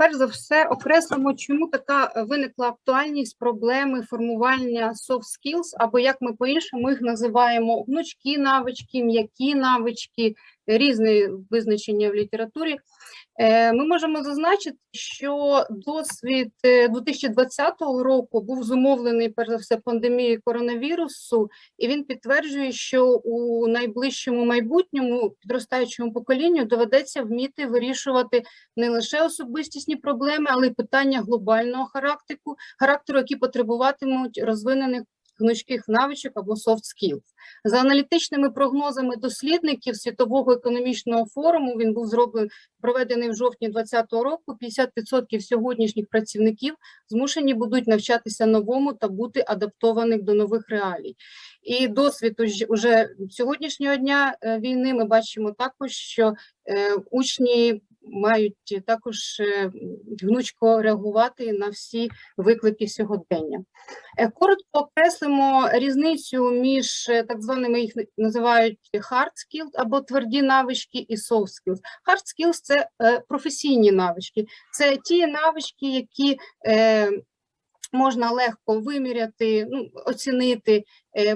перш за все окреслимо, чому така е, виникла актуальність проблеми формування soft skills, або як ми по-іншому їх називаємо гнучкі навички, м'які навички, різні визначення в літературі. Е, Ми можемо зазначити, що досвід е, 2020 року був зумовлений перш за все пандемією коронавірусу, і він підтверджує, що у найближчому майбутньому підростаючому поколінню доведеться вміти вирішувати не лише особистісні проблеми, але й питання глобального характеру, характеру, які потребуватимуть розвинених гнучких навичок або soft skills. За аналітичними прогнозами дослідників Світового економічного форуму, він був зроблений проведений в жовтні 2020 року. 50% сьогоднішніх працівників змушені будуть навчатися новому та бути адаптованих до нових реалій. І досвід уж- уже сьогоднішнього дня е, війни ми бачимо також, що е, учні мають також е, гнучко реагувати на всі виклики сьогодення. Е, Коротко окреслимо різницю між е, так званими їх називають hard skills або тверді навички і soft skills. Hard skills – це професійні навички, це ті навички, які можна легко виміряти, ну, оцінити.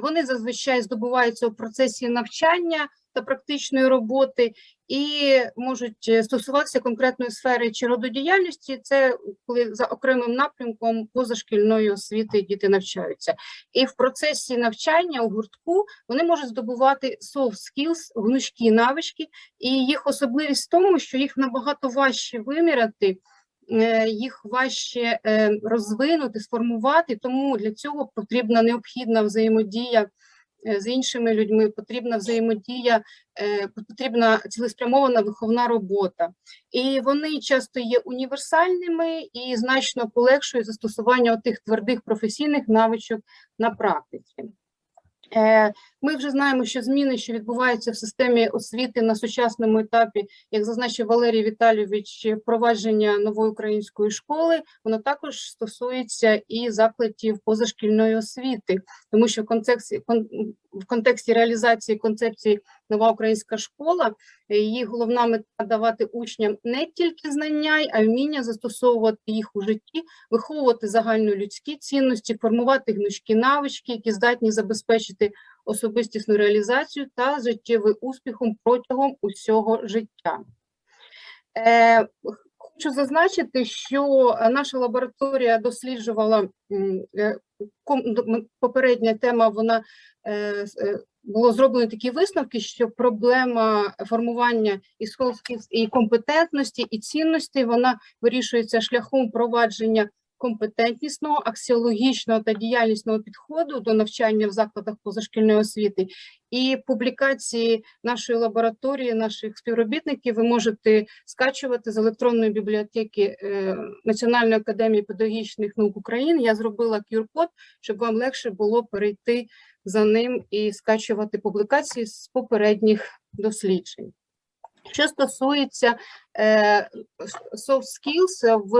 Вони зазвичай здобуваються у процесі навчання та практичної роботи і можуть е, стосуватися конкретної сфери чи роду діяльності. Це коли за окремим напрямком позашкільної освіти діти навчаються. І в процесі навчання у гуртку вони можуть здобувати soft skills, гнучкі навички, і їх особливість в тому, що їх набагато важче виміряти, е, їх важче е, розвинути, сформувати, тому для цього потрібна необхідна взаємодія з іншими людьми, потрібна взаємодія, е, потрібна цілеспрямована виховна робота. І вони часто є універсальними і значно полегшують застосування тих твердих професійних навичок на практиці. Е, Ми вже знаємо, що зміни, що відбуваються в системі освіти на сучасному етапі, як зазначив Валерій Віталійович, впровадження нової української школи, воно також стосується і закладів позашкільної освіти, тому що в контексті, реалізації концепції нова українська школа, е, її головна мета давати учням не тільки знання, а й вміння застосовувати їх у житті, виховувати загальнолюдські цінності, формувати гнучкі навички, які здатні забезпечити особистісну реалізацію та життєвий успіхом протягом усього життя. Е, Хочу зазначити, що наша лабораторія досліджувала е, попередня тема, вона е, було зроблено такі висновки, що проблема формування і skills, і компетентності, і цінності вона вирішується шляхом впровадження компетентнісного, аксіологічного та діяльнісного підходу до навчання в закладах позашкільної освіти. І публікації нашої лабораторії, наших співробітників ви можете скачувати з електронної бібліотеки е, Національної академії педагогічних наук України. Я зробила QR-код, щоб вам легше було перейти за ним і скачувати публікації з попередніх досліджень. Що стосується е, soft skills, в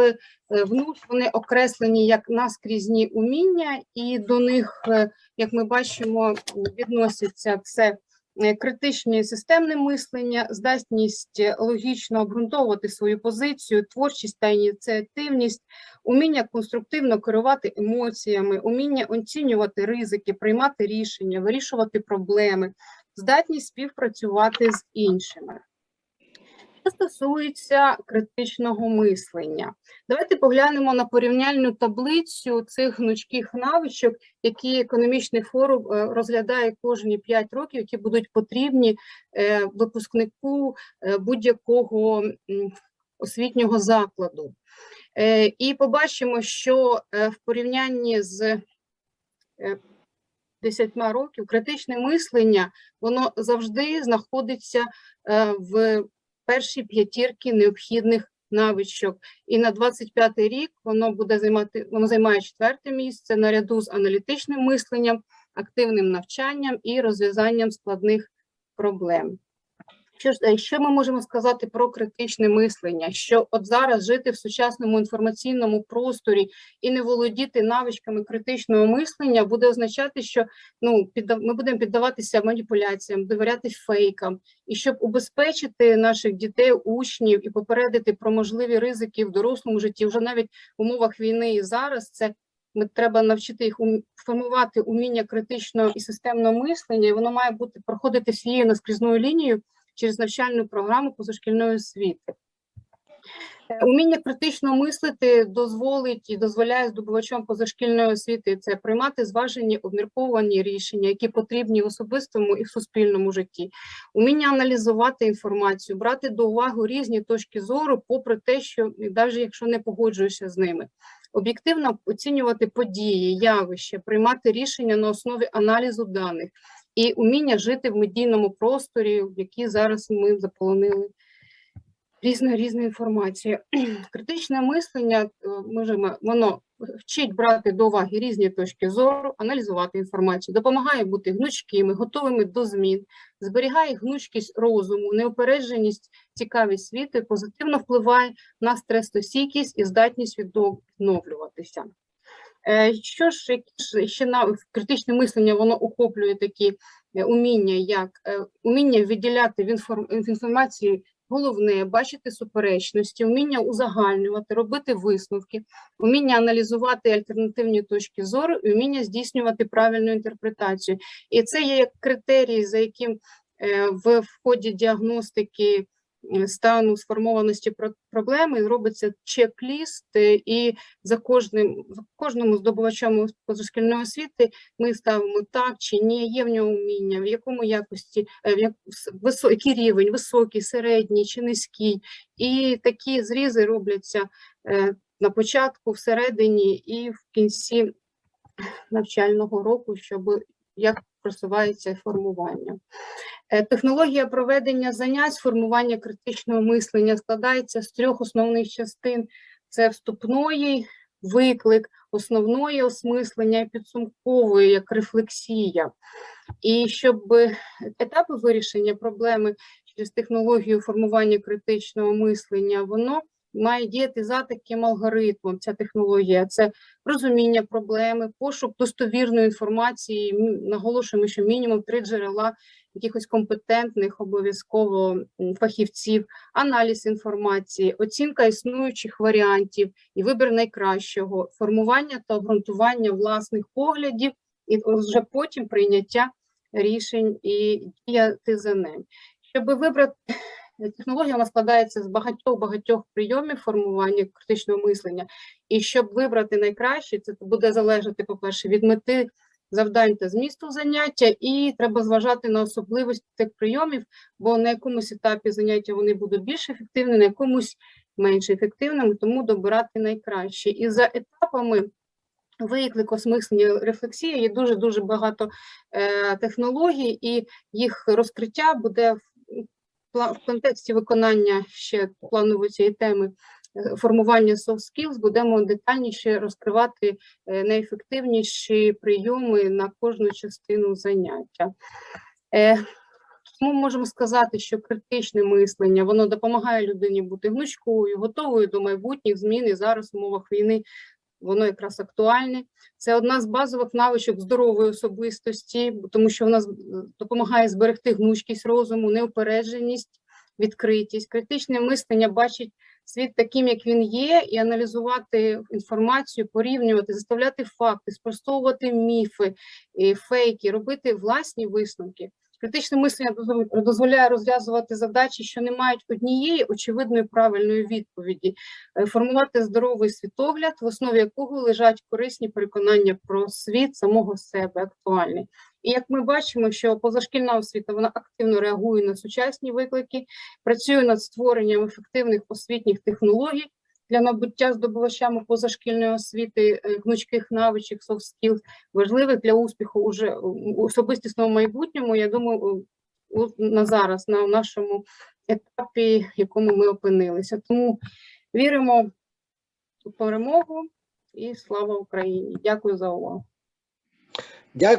е, вони окреслені як наскрізні уміння, і до них, е, як ми бачимо, відносяться це е, критичне системне мислення, здатність логічно обґрунтовувати свою позицію, творчість та ініціативність, уміння конструктивно керувати емоціями, уміння оцінювати ризики, приймати рішення, вирішувати проблеми, здатність співпрацювати з іншими. Стосується критичного мислення, давайте поглянемо на порівняльну таблицю цих гнучких навичок, які економічний форум е, розглядає кожні 5 років, які будуть потрібні е, випускнику е, будь-якого освітнього закладу. І побачимо, що в порівнянні з е, 10 років критичне мислення воно завжди знаходиться в першій п'ятірки необхідних навичок. І на 25-й рік воно буде займати, воно займає четверте місце наряду з аналітичним мисленням, активним навчанням і розв'язанням складних проблем. Що ж, е, що ми можемо сказати про критичне мислення? Що от зараз жити в сучасному інформаційному просторі і не володіти навичками критичного мислення буде означати, що ну ми будемо піддаватися маніпуляціям, довіряти фейкам, і щоб убезпечити наших дітей, учнів і попередити про можливі ризики в дорослому житті, вже навіть в умовах війни і зараз це ми треба навчити їх формувати уміння критичного і системного мислення, і воно має бути проходити всією наскрізною лінією через навчальну програму позашкільної освіти. Е, Уміння критично мислити дозволить і дозволяє здобувачам позашкільної освіти це приймати зважені обмірковані рішення, які потрібні в особистому і в суспільному житті. Уміння аналізувати інформацію, брати до уваги різні точки зору, попри те, що навіть якщо не погоджуєшся з ними. Об'єктивно оцінювати події, явища, приймати рішення на основі аналізу даних і уміння жити в медійному просторі, в який зараз ми заполонили різна різна інформація. Критичне мислення е, можемо, воно вчить брати до уваги різні точки зору, аналізувати інформацію, допомагає бути гнучкими, готовими до змін, зберігає гнучкість розуму, неупередженість, цікавість світу, позитивно впливає на стресостійкість і здатність відновлюватися. Е, Що ж, які ще на критичне мислення воно охоплює такі е, уміння, як е, уміння відділяти в, інформ, в інформації головне, бачити суперечності, уміння узагальнювати, робити висновки, уміння аналізувати альтернативні точки зору і уміння здійснювати правильну інтерпретацію. І це є як критерії, за яким в ході діагностики стану сформованості про- проблеми робиться чек-ліст, е, і за кожним кожному здобувачем позашкільної освіти ми ставимо так чи ні, є в нього вміння, в якому якості, е, в як, який рівень, високий, середній чи низький. І такі зрізи робляться е, на початку, всередині і в кінці навчального року, щоб як просувається формування. Е, Технологія проведення занять формування критичного мислення складається з трьох основних частин: це вступної, виклик, основної осмислення і підсумкової як рефлексія. І щоб е, етапи вирішення проблеми через технологію формування критичного мислення, воно має діяти за таким алгоритмом. Ця технологія це розуміння проблеми, пошук достовірної інформації. Наголошуємо, що мінімум три джерела якихось компетентних обов'язково фахівців, аналіз інформації, оцінка існуючих варіантів і вибір найкращого, формування та обґрунтування власних поглядів, і вже потім прийняття рішень і діяти за ним. Щоб вибрати технологія, вона складається з багатьох багатьох прийомів формування критичного мислення. І щоб вибрати найкраще, це буде залежати, по-перше, від мети завдань та змісту заняття, і треба зважати на особливості цих прийомів, бо на якомусь етапі заняття вони будуть більш ефективні, на якомусь менш ефективними, тому добирати найкраще. І за етапами виклик, осмислення, рефлексія є дуже дуже багато е, технологій, і їх розкриття буде в, в контексті виконання ще планової цієї теми. Формування soft skills будемо детальніше розкривати е, найефективніші прийоми на кожну частину заняття. Е, Тому можемо сказати, що критичне мислення воно допомагає людині бути гнучкою, готовою до майбутніх змін і зараз в умовах війни воно якраз актуальне. Це одна з базових навичок здорової особистості, тому що вона допомагає зберегти гнучкість розуму, неупередженість, відкритість. Критичне мислення бачить світ таким, як він є, і аналізувати інформацію, порівнювати, заставляти факти, спростовувати міфи, фейки, робити власні висновки. Критичне мислення дозвол- дозволяє розв'язувати задачі, що не мають однієї очевидної правильної відповіді, е, формувати здоровий світогляд, в основі якого лежать корисні переконання про світ самого себе актуальний. І як ми бачимо, що позашкільна освіта вона активно реагує на сучасні виклики, працює над створенням ефективних освітніх технологій для набуття здобувачами позашкільної освіти е, гнучких навичок, soft skills, важливих для успіху уже у особистісному майбутньому. Я думаю, на зараз, на нашому етапі, в якому ми опинилися. Тому віримо у перемогу і слава Україні. Дякую за увагу. Дякую.